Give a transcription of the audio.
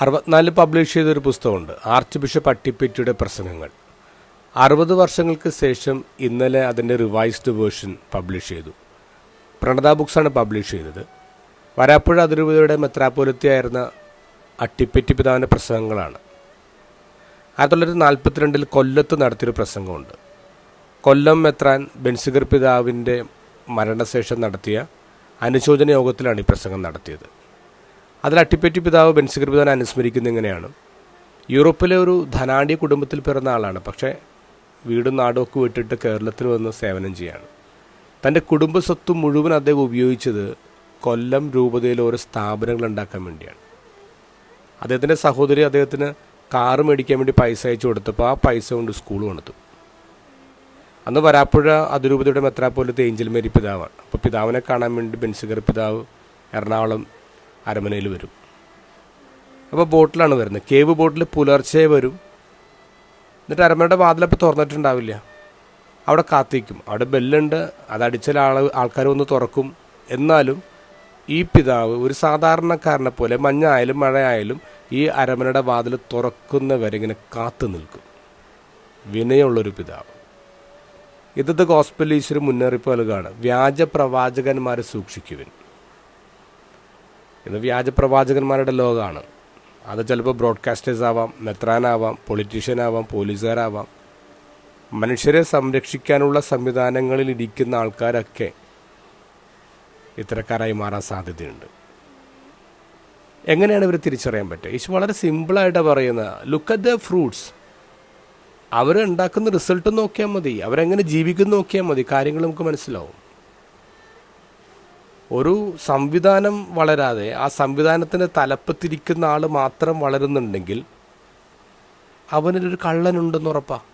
അറുപത്തിനാലിൽ publish ചെയ്തൊരു പുസ്തകമുണ്ട്. Arch bishop അട്ടിപ്പറ്റിയുടെ പ്രസംഗങ്ങൾ. അറുപത് വർഷങ്ങൾക്ക് ശേഷം ഇന്നലെ അതിന്റെ റിവൈസ്ഡ് വേർഷൻ പബ്ലിഷ് ചെയ്തു. പ്രണത ബുക്സാണ് പബ്ലിഷ് ചെയ്തത്. വരാപ്പുഴ അതിരൂപതയുടെ മെത്രാപോലത്തിയായിരുന്ന അട്ടിപ്പറ്റി പിതാവിന്റെ പ്രസംഗങ്ങളാണ്. ആയിരത്തി തൊള്ളായിരത്തി നാൽപ്പത്തിരണ്ടിൽ കൊല്ലത്ത് നടത്തിയൊരു പ്രസംഗമുണ്ട്. കൊല്ലം മെത്രാൻ ബെൻസിഗർ പിതാവിന്റെ മരണശേഷം നടത്തിയ അനുശോചന യോഗത്തിലാണ് ഈ പ്രസംഗം നടത്തിയത്. അതിൽ അട്ടിപ്പറ്റി പിതാവ് ബെൻസിഗർ പിതാവിനെ അനുസ്മരിക്കുന്നത് ഇങ്ങനെയാണ്. യൂറോപ്പിലെ ഒരു ധനാഢ്യ കുടുംബത്തിൽ പിറന്ന ആളാണ്. പക്ഷേ വീടും നാടും ഒക്കെ വിട്ടിട്ട് കേരളത്തിൽ വന്ന് സേവനം ചെയ്യാണ്. തന്റെ കുടുംബ സ്വത്ത് മുഴുവൻ അദ്ദേഹം ഉപയോഗിച്ചത് കൊല്ലം രൂപതയിൽ ഓരോ സ്ഥാപനങ്ങൾ ഉണ്ടാക്കാൻ വേണ്ടിയാണ്. അദ്ദേഹത്തിന്റെ സഹോദരി അദ്ദേഹത്തിന് കാറ് മേടിക്കാൻ വേണ്ടി പൈസ അയച്ചു കൊടുത്തപ്പോൾ ആ പൈസ കൊണ്ട് സ്കൂൾ പണിതു. അന്ന് വരാപ്പുഴ അതിരൂപതയുടെ മെത്രാപ്പോലത്തെ ഏഞ്ചൽ മേരി പിതാവാണ്. അപ്പോൾ പിതാവിനെ കാണാൻ വേണ്ടി ബെൻസിഗർ പിതാവ് എറണാകുളം അരമനയിൽ വരും. അപ്പോൾ ബോട്ടിലാണ് വരുന്നത്. കേവ് ബോട്ടിൽ പുലർച്ചെ വരും. എന്നിട്ട് അരമനയുടെ വാതിലപ്പോൾ തുറന്നിട്ടുണ്ടാവില്ല. അവിടെ കാത്തിക്കും അവിടെ ബെല്ലുണ്ട്. അതടിച്ചാൽ ആൾ ആൾക്കാർ വന്ന് തുറക്കും. എന്നാലും ഈ പിതാവ് ഒരു സാധാരണക്കാരനെ പോലെ മഞ്ഞായാലും മഴയായാലും ഈ അരമനയുടെ വാതിൽ തുറക്കുന്നവരെ ഇങ്ങനെ കാത്തു നിൽക്കും. വിനയമുള്ളൊരു പിതാവ്. ഇതത് ഗോസ്പൽ മുന്നറിയിപ്പ് നൽകുകയാണ് വ്യാജ പ്രവാചകന്മാരെ സൂക്ഷിക്കുവിൻ. ഇത് വ്യാജ പ്രവാചകന്മാരുടെ ലോകമാണ്. അത് ചിലപ്പോൾ ബ്രോഡ്കാസ്റ്റേഴ്സ് ആവാം മെത്രാനാവാം പൊളിറ്റീഷ്യൻ ആവാം പോലീസുകാരാവാം. മനുഷ്യരെ സംരക്ഷിക്കാനുള്ള സംവിധാനങ്ങളിൽ ഇരിക്കുന്ന ആൾക്കാരൊക്കെ ഇത്തരക്കാരായി മാറാൻ സാധ്യതയുണ്ട്. എങ്ങനെയാണ് ഇവർ തിരിച്ചറിയാൻ പറ്റുക? ഈശോ വളരെ സിമ്പിളായിട്ടാണ് പറയുന്നത് ലുക്ക് അറ്റ് ദ ഫ്രൂട്ട്സ് അവരുണ്ടാക്കുന്ന റിസൾട്ട് നോക്കിയാൽ മതി അവരെങ്ങനെ ജീവിക്കുന്നു നോക്കിയാൽ മതി. കാര്യങ്ങൾ നമുക്ക് മനസ്സിലാവും. ഒരു സംവിധാനം വളരാതെ ആ സംവിധാനത്തിന്റെ തലപ്പത്തിരിക്കുന്ന ആൾ മാത്രം വളരുന്നുണ്ടെങ്കിൽ അവനൊരു കള്ളനുണ്ടെന്ന് ഉറപ്പാണ്